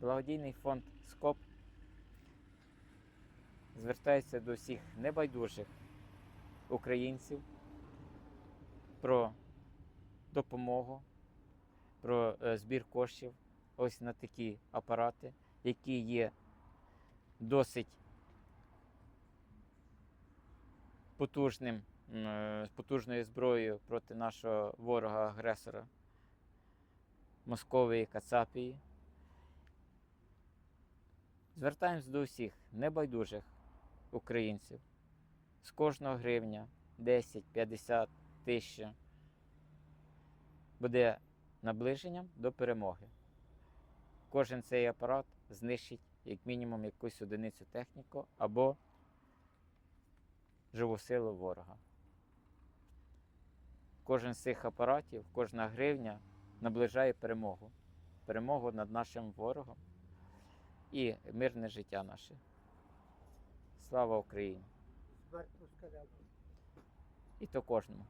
Благодійний фонд СКОП звертається до всіх небайдужих українців про допомогу, про е, збір коштів ось на такі апарати, які є досить потужним, е, потужною зброєю проти нашого ворога-агресора Московії Кацапії. Звертаємось до всіх небайдужих українців. З кожного гривня 10, 50, 1000 буде наближенням до перемоги. Кожен цей апарат знищить як мінімум якусь одиницю техніку або живу силу ворога. Кожен з цих апаратів, кожна гривня наближає перемогу. Перемогу над нашим ворогом і мирне життя наше. Слава Україні! І то кожному.